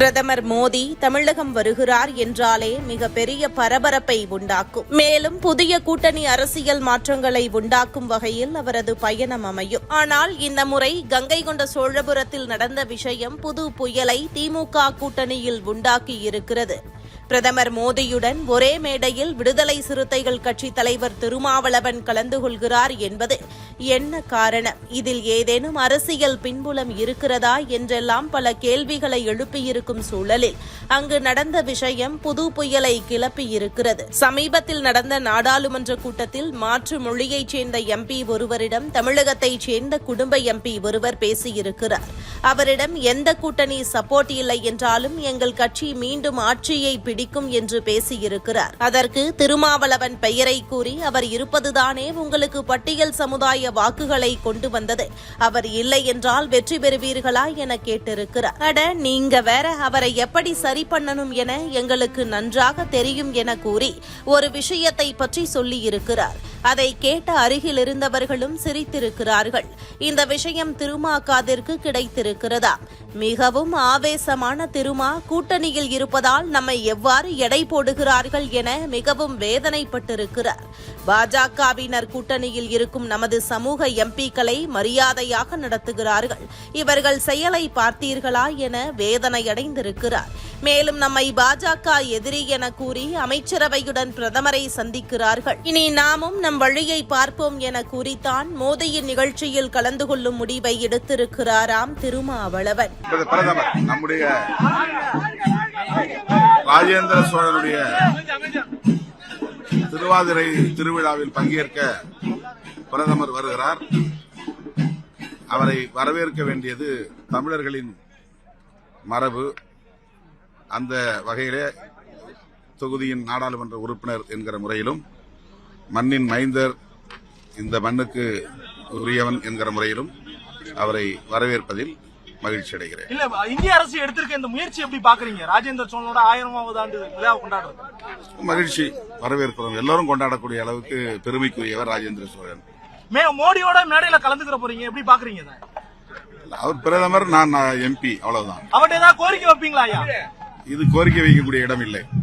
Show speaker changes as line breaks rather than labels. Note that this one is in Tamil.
பிரதமர் மோடி தமிழகம் வருகிறார் என்றாலே மிக பெரிய பரபரப்பை உண்டாக்கும். மேலும் புதிய கூட்டணி அரசியல் மாற்றங்களை உண்டாக்கும் வகையில் அவரது பயணம் அமையும். ஆனால் இந்த முறை கங்கை கொண்ட சோழபுரத்தில் நடந்த விஷயம் புது புயலை திமுக கூட்டணியில் உண்டாக்கி இருக்கிறது. பிரதமர் மோடியுடன் ஒரே மேடையில் விடுதலை சிறுத்தைகள் கட்சி தலைவர் திருமாவளவன் கலந்து கொள்கிறார் என்பது என்ன காரணம்? இதில் ஏதேனும் அரசியல் பின்புலம் இருக்கிறதா? என்றெல்லாம் பல கேள்விகளை எழுப்பியிருக்கும் சூழலில் அங்கு நடந்த விஷயம் புது புயலை கிளப்பியிருக்கிறது. சமீபத்தில் நடந்த நாடாளுமன்ற கூட்டத்தில் மாற்று மொழியைச் சேர்ந்த எம்பி ஒருவரிடம் தமிழகத்தைச் சேர்ந்த குடும்ப எம்பி ஒருவர் பேசியிருக்கிறார். அவரிடம் எந்த கூட்டணி சப்போர்ட் இல்லை என்றாலும் எங்கள் கட்சி மீண்டும் ஆட்சியை பிடிக்கும் என்று பேசியிருக்கிறார். அதற்கு திருமாவளவன் பெயரை கூறி அவர் இருப்பதுதானே உங்களுக்கு பட்டியல் சமுதாய வாக்குகளை கொண்டு வந்தது. அவர் இல்லை என்றால் வெற்றி பெறுவீர்களா என கேட்டிருக்கிறார். அட நீங்க வேற அவரை எப்படி சரி பண்ணணும் என எங்களுக்கு நன்றாக தெரியும் என கூறி ஒரு விஷயத்தை பற்றி சொல்லியிருக்கிறார். அதை கேட்ட அருகில் இருந்தவர்களும் சிரித்திருக்கிறார்கள். இந்த விஷயம் திருமாக்காதிற்கு கிடைத்திருக்கிறதா? மிகவும் ஆவேசமான திருமா கூட்டணியில் இருப்பதால் நம்மை எவ்வாறு எடை போடுகிறார்கள் என மிகவும் வேதனைப்பட்டிருக்கிறார். பாஜகவினர் கூட்டணியில் இருக்கும் நமது சமூக எம்பிக்களை மரியாதையாக நடத்துகிறார்கள். இவர்கள் செயலை பார்த்தீர்களா என வேதனையடைந்திருக்கிறார். மேலும் நம்மை பாஜக எதிரி என கூறி அமைச்சரவையுடன் பிரதமரை சந்திக்கிறார்கள். இனி நாமும் நம் வழியை பார்ப்போம் என கூறித்தான் மோதியின் நிகழ்ச்சியில் கலந்து கொள்ளும் முடிவை எடுத்திருக்கிறாராம் திருமாவளவன்.
நம்முடைய ராஜேந்திர சோழனுடைய திருவாதிரை திருவிழாவில் பங்கேற்க பிரதமர் வருகிறார். அவரை வரவேற்க வேண்டியது தமிழர்களின் மரபு. அந்த வகையிலே தொகுதியின் நாடாளுமன்ற உறுப்பினர் என்கிற முறையிலும் மண்ணின் மைந்தர் இந்த மண்ணுக்கு உரியவன் என்கிற முறையிலும் அவரை வரவேற்பதில் மகிழ்ச்சி அடைகிறேன்.
இல்ல இந்திய அரசு எடுத்திருக்க இந்த முயற்சி எப்படி பாக்குறீங்க? ராஜேந்திர சோழனோட ஆயிரமாவது ஆண்டு விழாவை கொண்டாடுறது.
மகிழ்ச்சி வரவேற்கிறோம். எல்லாரும் கொண்டாடக்கூடிய அளவுக்கு பெருமைக்குரியவர் ராஜேந்திர சோழன்.
மே மோடியோட மேடையில கலந்துக்கிற போறீங்க. எப்படி பாக்குறீங்க இதை?
அவர் பிரதமர் நான் எம்பி அவ்வளவுதான்.
அவர்ட்ட ஏதாவது கோரிக்கை வைப்பீங்களா ஐயா?
இது கோரிக்கை வைக்கக்கூடிய இடம் இல்லை.